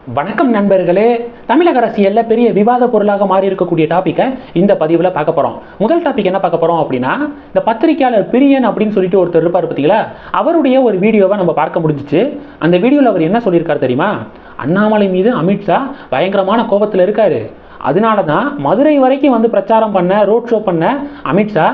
வணக்கம் நண்பர்களே. தமிழக அரசியலில் பெரிய விவாத பொருளாக மாறி இருக்கக்கூடிய டாப்பிக்கை இந்த பதிவில் பார்க்க போகிறோம் முதல் டாபிக் என்ன பார்க்க போகிறோம் அப்படின்னா இந்த பத்திரிக்கையாளர் பிரியன் அப்படின்னு சொல்லிட்டு ஒருத்தர் இருப்பார் பார்த்தீங்களா? அவருடைய ஒரு வீடியோவை நம்ம பார்க்க முடிஞ்சிச்சு. அந்த வீடியோவில் அவர் என்ன சொல்லியிருக்காரு தெரியுமா? அண்ணாமலை மீது அமித்ஷா பயங்கரமான கோபத்தில் இருக்காரு. அதனால தான் மதுரை வரைக்கும் வந்து பிரச்சாரம் பண்ண ரோட் ஷோ பண்ண அமித்ஷா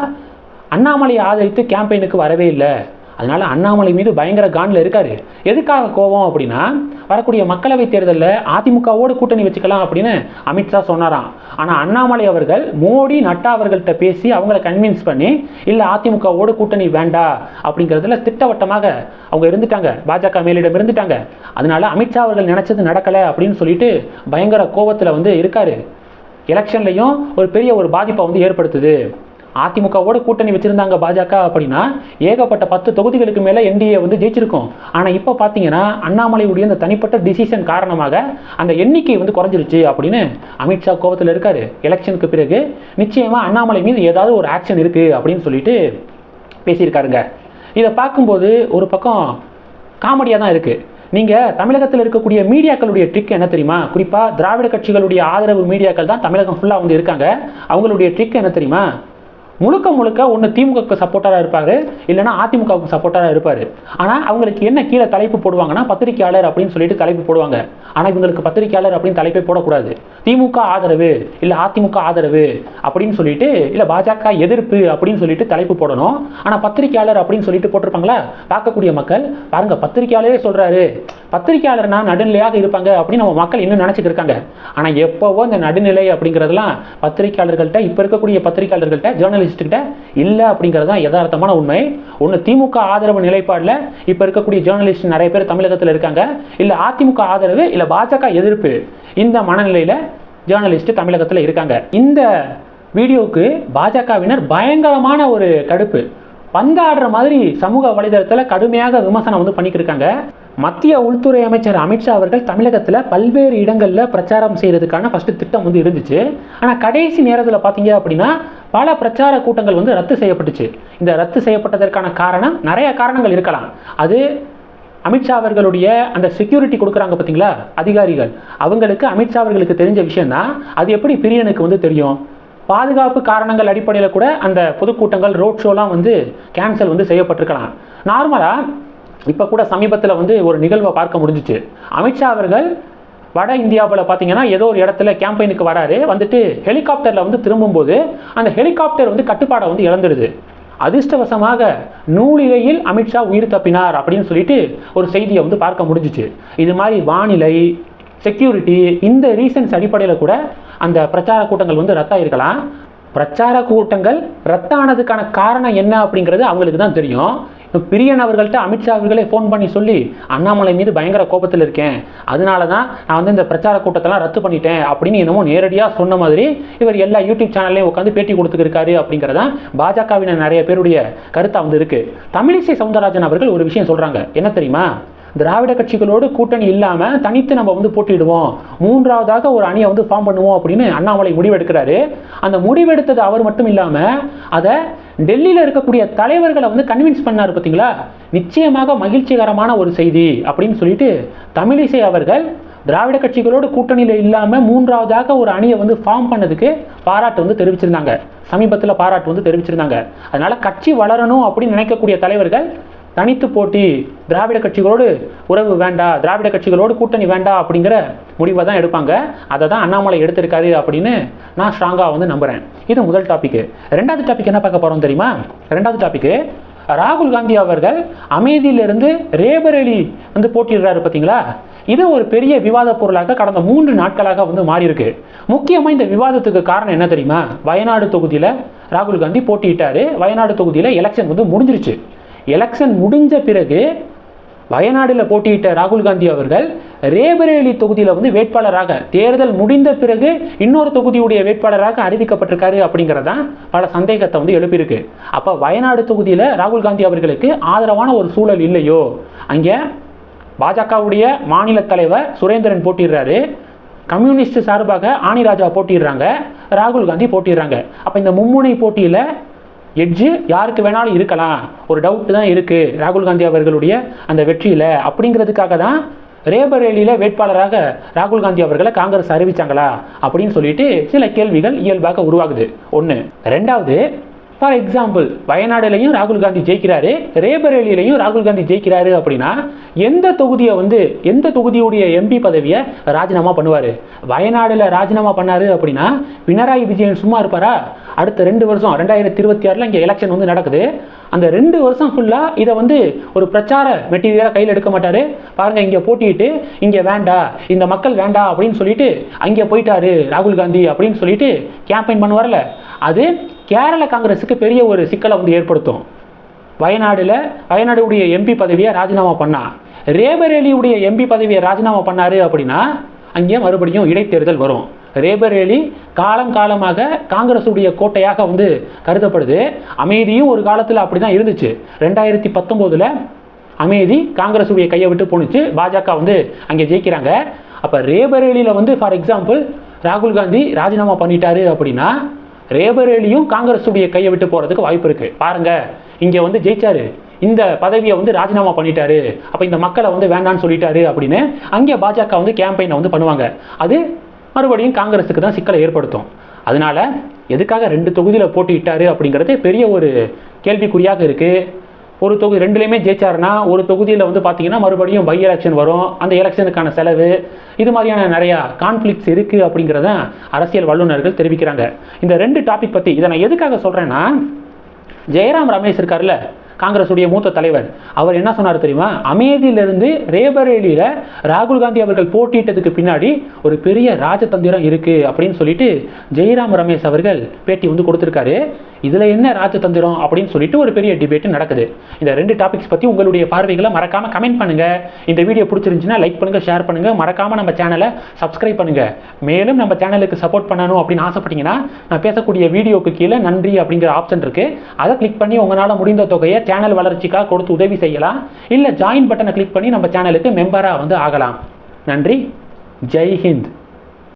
அண்ணாமலையை ஆதரித்து கேம்பெயினுக்கு வரவே இல்லை. அதனால் அண்ணாமலை மீது பயங்கர காண்டில் இருக்காரு. எதுக்காக கோபம் அப்படின்னா வரக்கூடிய மக்களவைத் தேர்தலில் அதிமுகவோடு கூட்டணி வச்சுக்கலாம் அப்படின்னு அமித்ஷா சொன்னாராம். ஆனால் அண்ணாமலை அவர்கள் மோடி நட்டா அவர்கள்ட்ட பேசி அவங்கள கன்வின்ஸ் பண்ணி இல்லை அதிமுகவோடு கூட்டணி வேண்டா அப்படிங்கிறதுல திட்டவட்டமாக அவங்க இருந்துட்டாங்க. பாஜக மேலிடம் இருந்துட்டாங்க. அதனால அமித்ஷா அவர்கள் நினைச்சது நடக்கலை அப்படின்னு சொல்லிட்டு பயங்கர கோபத்தில் வந்து இருக்காரு. எலெக்ஷன்லையும் ஒரு பெரிய ஒரு பாதிப்பை வந்து ஏற்படுத்துது. அதிமுகவோட கூட்டணி வச்சிருந்தாங்க பாஜக அப்படின்னா ஏகப்பட்ட பத்து தொகுதிகளுக்கு மேலே என்டிஏ வந்து ஜெயிச்சிருக்கும். ஆனால் இப்போ பார்த்தீங்கன்னா அண்ணாமலையுடைய அந்த தனிப்பட்ட டிசிஷன் காரணமாக அந்த எண்ணிக்கை வந்து குறைஞ்சிருச்சு அப்படின்னு அமித்ஷா கோபத்தில் இருக்காரு. எலெக்ஷனுக்கு பிறகு நிச்சயமாக அண்ணாமலை மீது ஏதாவது ஒரு ஆக்ஷன் இருக்குது அப்படின்னு சொல்லிட்டு பேசியிருக்காருங்க. இதை பார்க்கும்போது ஒரு பக்கம் காமெடியாக தான் இருக்குது நீங்கள் தமிழகத்தில் இருக்கக்கூடிய மீடியாக்களுடைய ட்ரிக் என்ன தெரியுமா? குறிப்பாக திராவிட கட்சிகளுடைய ஆதரவு மீடியாக்கள் தான் தமிழகம் ஃபுல்லாக வந்து இருக்காங்க. அவங்களுடைய ட்ரிக் என்ன தெரியுமா? முழுக்க முழுக்க ஒன்று திமுகவுக்கு சப்போர்ட்டராக இருப்பார் இல்லைனா அதிமுகவுக்கு சப்போர்ட்டராக இருப்பார். ஆனால் அவங்களுக்கு என்ன கீழே தலைப்பு போடுவாங்கன்னா பத்திரிக்கையாளர் அப்படின்னு சொல்லிட்டு தலைப்பு போடுவாங்க. ஆனால் இவங்களுக்கு பத்திரிக்கையாளர் அப்படின்னு தலைப்பே போடக்கூடாது. திமுக ஆதரவு இல்லை அதிமுக ஆதரவு அப்படின்னு சொல்லிட்டு இல்லை பாஜக எதிர்ப்பு அப்படின்னு சொல்லிட்டு தலைப்பு போடணும். ஆனால் பத்திரிக்கையாளர் அப்படின்னு சொல்லிட்டு போட்டிருப்பாங்களா? பார்க்கக்கூடிய மக்கள் பாருங்க பத்திரிகையாளரே சொல்கிறாரு பத்திரிக்கையாளர்னா நடுநிலையாக இருப்பாங்க அப்படின்னு நம்ம மக்கள் இன்னும் நினச்சிக்கிருக்காங்க இருக்காங்க. ஆனால் எப்போவோ இந்த நடுநிலை அப்படிங்கிறதெல்லாம் பத்திரிகையாளர்கள்ட்ட இப்போ இருக்கக்கூடிய பத்திரிக்கையாளர்கள்ட்ட ஜேர்னலிஸ்ட்டுக்கிட்ட இல்லை அப்படிங்கிறது தான் யதார்த்தமான உண்மை. ஒன்று திமுக ஆதரவு நிலைப்பாடில் இப்போ இருக்கக்கூடிய ஜேர்னலிஸ்ட் நிறைய பேர் தமிழகத்தில் இருக்காங்க. இல்லை அதிமுக ஆதரவு இல்லை பாஜக எதிர்ப்பு. இந்த மனநிலையில் ஜேர்னலிஸ்ட் தமிழகத்தில் இருக்காங்க. இந்த வீடியோவுக்கு பாஜகவினர் பயங்கரமான ஒரு கடுப்பு. பந்தாடுற மாதிரி சமூக வலைதளத்தில் கடுமையாக விமர்சனம் வந்து பண்ணிக்கிட்டு இருக்காங்க. மத்திய உள்துறை அமைச்சர் அமித்ஷா அவர்கள் தமிழகத்தில் பல்வேறு இடங்களில் பிரச்சாரம் செய்கிறதுக்கான ஃபஸ்ட்டு திட்டம் வந்து இருந்துச்சு. ஆனால் கடைசி நேரத்தில் பார்த்தீங்க அப்படின்னா பல பிரச்சார கூட்டங்கள் வந்து ரத்து செய்யப்பட்டுச்சு. இந்த ரத்து செய்யப்பட்டதற்கான காரணம் நிறைய காரணங்கள் இருக்கலாம். அது அமித்ஷா அவர்களுடைய அந்த செக்யூரிட்டி கொடுக்குறாங்க பார்த்தீங்களா? அதிகாரிகள். அவங்களுக்கு அமித்ஷா அவர்களுக்கு தெரிஞ்ச விஷயந்தான் அது எப்படி பிரியனுக்கு வந்து தெரியும்? பாதுகாப்பு காரணங்கள் அடிப்படையில் கூட அந்த பொதுக்கூட்டங்கள் ரோட் ஷோலாம் வந்து கேன்சல் வந்து செய்யப்பட்டிருக்கலாம். நார்மலாக இப்போ கூட சமீபத்தில் வந்து ஒரு நிகழ்வை பார்க்க முடிஞ்சிச்சு. அமித்ஷா அவர்கள் வட இந்தியாவில் பார்த்தீங்கன்னா ஏதோ ஒரு இடத்துல கேம்பெயினுக்கு வராரு. வந்துட்டு ஹெலிகாப்டரில் வந்து திரும்பும்போது அந்த ஹெலிகாப்டர் வந்து கட்டுப்பாடை வந்து இழந்துடுது அதிர்ஷ்டவசமாக நூலிலையில் அமித்ஷா உயிர் தப்பினார் அப்படின்னு சொல்லிட்டு ஒரு செய்தியை வந்து பார்க்க முடிஞ்சிச்சு. இது மாதிரி வானிலை செக்யூரிட்டி இந்த ரீசன்ஸ் அடிப்படையில் கூட அந்த பிரச்சார கூட்டங்கள் வந்து ரத்தாயிருக்கலாம். பிரச்சார கூட்டங்கள் ரத்தானதுக்கான காரணம் என்ன அப்படிங்கிறது அவங்களுக்கு தான் தெரியும். பிரியன் அவர்கள்ட்ட அமித்ஷா அவர்களே ஃபோன் பண்ணி சொல்லி அண்ணாமலை மீது பயங்கர கோபத்தில் இருக்கேன். அதனால தான் நான் வந்து இந்த பிரச்சார கூட்டத்தெல்லாம் ரத்து பண்ணிட்டேன். அப்படின்னு என்னமோ நேரடியாக சொன்ன மாதிரி இவர் எல்லா யூடியூப் சேனல்லையும் உட்காந்து பேட்டி கொடுத்துருக்காரு அப்படிங்கிறதான் பாஜகவினர் நிறைய பேருடைய கருத்தாக வந்து இருக்கு. தமிழிசை சவுந்தரராஜன் அவர்கள் ஒரு விஷயம் சொல்கிறாங்க என்ன தெரியுமா? திராவிட கட்சிகளோடு கூட்டணி இல்லாமல் தனித்து நம்ம வந்து போட்டிடுவோம் மூன்றாவதாக ஒரு அணியை வந்து ஃபார்ம் பண்ணுவோம் அப்படின்னு அண்ணாமலை முடிவெடுக்கிறாரு. அந்த முடிவெடுத்தது அவர் மட்டும் இல்லாமல் அதை டெல்லியில் இருக்கக்கூடிய தலைவர்களை வந்து கன்வின்ஸ் பண்ணார் பார்த்தீங்களா? நிச்சயமாக மகிழ்ச்சிகரமான ஒரு செய்தி அப்படின்னு சொல்லிட்டு தமிழிசை அவர்கள் திராவிட கட்சிகளோடு கூட்டணியில் இல்லாமல் மூன்றாவதாக ஒரு அணியை வந்து ஃபார்ம் பண்ணதுக்கு பாராட்டு வந்து தெரிவிச்சிருந்தாங்க. சமீபத்தில் பாராட்டு வந்து தெரிவிச்சிருந்தாங்க. அதனால் கட்சி வளரணும் அப்படின்னு நினைக்கக்கூடிய தலைவர்கள் தனித்து போட்டி திராவிட கட்சிகளோடு உறவு வேண்டாம் திராவிட கட்சிகளோடு கூட்டணி வேண்டாம் அப்படிங்கிற முடிவை தான் எடுப்பாங்க. அதை தான் அண்ணாமலை எடுத்திருக்காரு அப்படின்னு நான் ஸ்ட்ராங்காக வந்து நம்புகிறேன் இது முதல் டாபிக் ரெண்டாவது டாபிக் என்ன பார்க்க போகிறோம் தெரியுமா? ரெண்டாவது டாப்பிக்கு ராகுல் காந்தி அவர்கள் அமைதியிலிருந்து ரேபரேலி வந்து போட்டியிடுறாரு பார்த்தீங்களா? இது ஒரு பெரிய விவாத பொருளாக கடந்த மூன்று நாட்களாக வந்து மாறி இருக்கு முக்கியமாக இந்த விவாதத்துக்கு காரணம் என்ன தெரியுமா? வயநாடு தொகுதியில் ராகுல் காந்தி போட்டியிட்டாரு. வயநாடு தொகுதியில் எலெக்ஷன் வந்து முடிஞ்சிருச்சு. எலெக்ஷன் முடிஞ்ச பிறகு வயநாடில் போட்டியிட்ட ராகுல் காந்தி அவர்கள் ரேபரேலி தொகுதியில் வந்து வேட்பாளராக தேர்தல் முடிந்த பிறகு இன்னொரு தொகுதியுடைய வேட்பாளராக அறிவிக்கப்பட்டிருக்காரு அப்படிங்கிறதான் பல சந்தேகத்தை வந்து எழுப்பியிருக்கு. அப்போ வயநாடு தொகுதியில் ராகுல் காந்தி அவர்களுக்கு ஆதரவான ஒரு சூழல் இல்லையோ? அங்கே பாஜகவுடைய மாநில தலைவர் சுரேந்திரன் போட்டிடுறாரு கம்யூனிஸ்ட் சார்பாக ஆணிராஜா போட்டிடுறாங்க ராகுல் காந்தி போட்டிடுறாங்க அப்போ இந்த மும்முனை போட்டியில் எட்ஜு யாருக்கு வேணாலும் இருக்கலாம். ஒரு டவுட் தான் இருக்குது ராகுல் காந்தி அவர்களுடைய அந்த வெற்றியில். அப்படிங்கிறதுக்காக தான் ரேபரேலியில் வேட்பாளராக ராகுல் காந்தி அவர்களை காங்கிரஸ் அறிவிச்சாங்களா? அப்படின்னு சொல்லிட்டு சில கேள்விகள் இயல்பாக உருவாகுது. ஒன்று ரெண்டாவது ஃபார் எக்ஸாம்பிள் வயநாடுலையும் ராகுல் காந்தி ஜெயிக்கிறாரு ரேபரேலியிலையும் ராகுல் காந்தி ஜெயிக்கிறாரு அப்படின்னா எந்த தொகுதியை வந்து எந்த தொகுதியுடைய எம்பி பதவியை ராஜினாமா பண்ணுவார்? வயநாடில் ராஜினாமா பண்ணாரு அப்படின்னா பினராயி விஜயன் சும்மா இருப்பாரா? அடுத்த ரெண்டு வருஷம் ரெண்டாயிரத்தி இருபத்தி ஆறில் இங்கே எலெக்ஷன் வந்து நடக்குது. அந்த ரெண்டு வருஷம் ஃபுல்லாக இதை வந்து ஒரு பிரச்சார மெட்டீரியலாக கையில் எடுக்க மாட்டார். பாருங்கள் இங்கே போட்டிட்டு இங்கே வேண்டா இந்த மக்கள் வேண்டா அப்படின்னு சொல்லிட்டு அங்கே போயிட்டாரு ராகுல் காந்தி அப்படின்னு சொல்லிட்டு கேம்பெயின் பண்ணுவார்ல. அது கேரள காங்கிரஸுக்கு பெரிய ஒரு சிக்கலை வந்து ஏற்படுத்தும். வயநாடில் வயநாடுடைய எம்பி பதவியை ராஜினாமா பண்ணா. ரேபரேலியுடைய எம்பி பதவியை ராஜினாமா பண்ணாரு அப்படின்னா அங்கே மறுபடியும் இடைத்தேர்தல் வரும். ரேபரேலி காலம் காலமாக காங்கிரஸுடைய கோட்டையாக வந்து கருதப்படுது. அமைதியும் ஒரு காலத்தில் அப்படி தான் இருந்துச்சு. ரெண்டாயிரத்தி பத்தொம்போதில் அமைதி காங்கிரஸுடைய கையை விட்டு போணுச்சு. பாஜக வந்து அங்கே ஜெயிக்கிறாங்க. அப்போ ரேபரேலியில் வந்து ஃபார் எக்ஸாம்பிள் ராகுல் காந்தி ராஜினாமா பண்ணிட்டாரு அப்படின்னா ரேபரேலியும் காங்கிரஸுடைய கையை விட்டு போகிறதுக்கு வாய்ப்பு இருக்குது பாருங்கள் இங்கே வந்து ஜெயிச்சாரு. இந்த பதவியை வந்து ராஜினாமா பண்ணிட்டாரு. அப்போ இந்த மக்களை வந்து வேண்டான்னு சொல்லிட்டாரு அப்படின்னு அங்கே பாஜக வந்து கேம்பெயினை வந்து பண்ணுவாங்க. அது மறுபடியும் காங்கிரஸுக்கு தான் சிக்கலை ஏற்படுத்தும். அதனால எதுக்காக ரெண்டு தொகுதியில் போட்டியிட்டாரு அப்படிங்கிறது பெரிய ஒரு கேள்விக்குறியாக இருக்குது ஒரு தொகுதி ரெண்டுலேயுமே ஜெயிச்சாருன்னா ஒரு தொகுதியில் வந்து பார்த்தீங்கன்னா மறுபடியும் பை எலெக்ஷன் வரும். அந்த எலெக்ஷனுக்கான செலவு இது மாதிரியான நிறையா கான்ஃப்ளிக்ஸ் இருக்குது அப்படிங்கிறத அரசியல் வல்லுநர்கள் தெரிவிக்கிறாங்க. இந்த ரெண்டு டாபிக் பற்றி இதை நான் எதுக்காக சொல்கிறேன்னா ஜெயராம் ரமேஷ் இருக்கார்ல காங்கிரஸுடைய மூத்த தலைவர். அவர் என்ன சொன்னார் தெரியுமா? அமேதியிலிருந்து ரேபரேலியில் ராகுல் காந்தி அவர்கள் போட்டியிட்டதுக்கு பின்னாடி ஒரு பெரிய ராஜதந்திரம் இருக்குது அப்படின்னு சொல்லிட்டு ஜெயராம் ரமேஷ் அவர்கள் பேட்டி வந்து கொடுத்துருக்காரு. இதில் என்ன ராஜதந்திரம் அப்படின்னு சொல்லிட்டு ஒரு பெரிய டிபேட் நடக்குது. இந்த ரெண்டு டாபிக்ஸ் பற்றி உங்களுடைய பார்வைகளை மறக்காமல் கமெண்ட் பண்ணுங்கள் இந்த வீடியோ பிடிச்சிருந்துச்சுன்னா லைக் பண்ணுங்கள் ஷேர் பண்ணுங்கள் மறக்காமல் நம்ம சேனலை சப்ஸ்கிரைப் பண்ணுங்கள் மேலும் நம்ம சேனலுக்கு சப்போர்ட் பண்ணணும் அப்படின்னு ஆசைப்பட்டீங்கன்னா நான் பேசக்கூடிய வீடியோக்கு கீழே நன்றி அப்படிங்கிற ஆப்ஷன் இருக்குது அதை கிளிக் பண்ணி உங்களால் முடிந்த தொகையை சேனல் வளர்ச்சிக்காக கொடுத்து உதவி செய்யலாம். இல்லை ஜாயின் பட்டனை கிளிக் பண்ணி நம்ம சேனலுக்கு மெம்பராக வந்து ஆகலாம். நன்றி. ஜெய் ஹிந்த்.